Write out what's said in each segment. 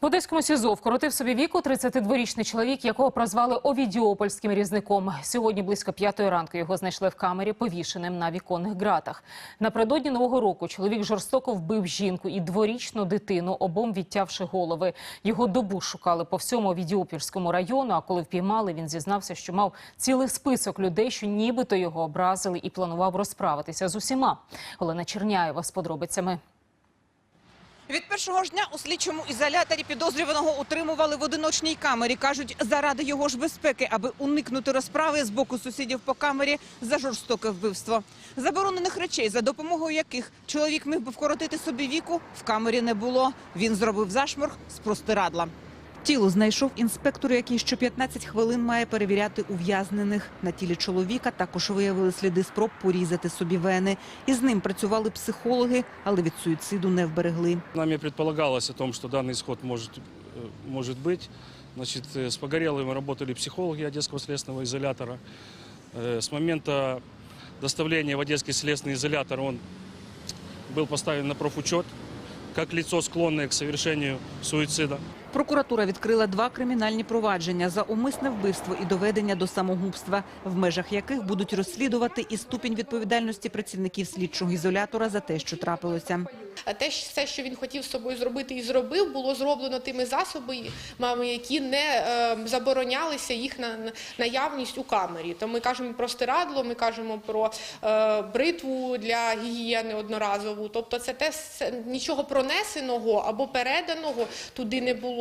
В Одеському СІЗО вкоротив собі віку 32-річний чоловік, якого прозвали Овідіопольським різником. Сьогодні близько п'ятої ранку його знайшли в камері повішеним на віконних ґратах. Напередодні нового року чоловік жорстоко вбив жінку і дворічну дитину, обом відтявши голови. Його добу шукали по всьому Овідіопольському району. А коли впіймали, він зізнався, що мав цілий список людей, що нібито його образили, і планував розправитися з усіма. Олена Черняєва з подробицями. Від першого ж дня у слідчому ізоляторі підозрюваного утримували в одиночній камері. Кажуть, заради його ж безпеки, аби уникнути розправи з боку сусідів по камері за жорстоке вбивство. Заборонених речей, за допомогою яких чоловік міг би вкоротити собі віку, в камері не було. Він зробив зашморг з простирадла. Тіло знайшов інспектор, який що 15 хвилин має перевіряти ув'язнених. На тілі чоловіка також виявили сліди спроб порізати собі вени. Із ним працювали психологи, але від суїциду не вберегли. Нами предполагалось о том, что данный исход может, э, может быть. Значит, э, с Погорелым работали психологи Одесского следственного изолятора. Э, С момента доставления в Одесский следственный изолятор он был поставлен на профучет как лицо, склонное к совершению суицида. Прокуратура відкрила два кримінальні провадження за умисне вбивство і доведення до самогубства, в межах яких будуть розслідувати і ступінь відповідальності працівників слідчого ізолятора за те, що трапилося. А те, все, що він хотів з собою зробити і зробив, було зроблено тими засобами, які не е, заборонялися їх на, на- наявність у камері. То ми кажемо про стирадло, ми кажемо про е, бритву для гігієни одноразову. Тобто, це те нічого пронесеного або переданого туди не було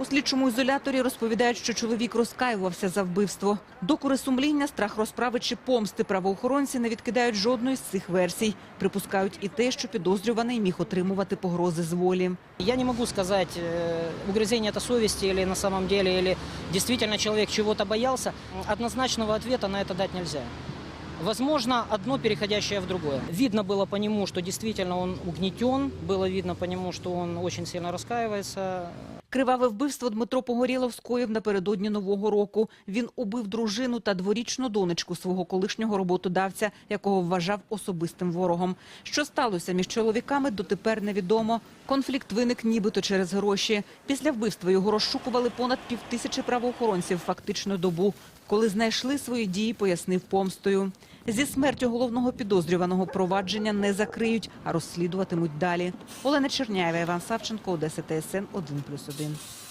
У слідчому ізоляторі розповідають, що чоловік розкаювався за вбивство. Докори сумління, страх розправи чи помсти правоохоронці не відкидають жодної з цих версій. Припускають і те, що підозрюваний міг отримувати погрози з волі. Я не могу сказать, э, угрызение это совести или на самом деле, или действительно человек чего-то боялся. Однозначного ответа на это дать нельзя. Возможно, одно переходящее в другое. Видно было по нему, что действительно он угнетен, было видно по нему, что он очень сильно раскаивается. Криваве вбивство Дмитро Погорєлов скоїв напередодні Нового року. Він убив дружину та дворічну донечку свого колишнього роботодавця, якого вважав особистим ворогом. Що сталося між чоловіками, дотепер невідомо. Конфлікт виник нібито через гроші. Після вбивства його розшукували понад півтисячі правоохоронців фактично добу. Коли знайшли свої дії, пояснив помстою. Зі смертю головного підозрюваного провадження не закриють, а розслідуватимуть далі. Олена Черняєва, Іван Савченко, Одеса ТСН 1+,1. natin.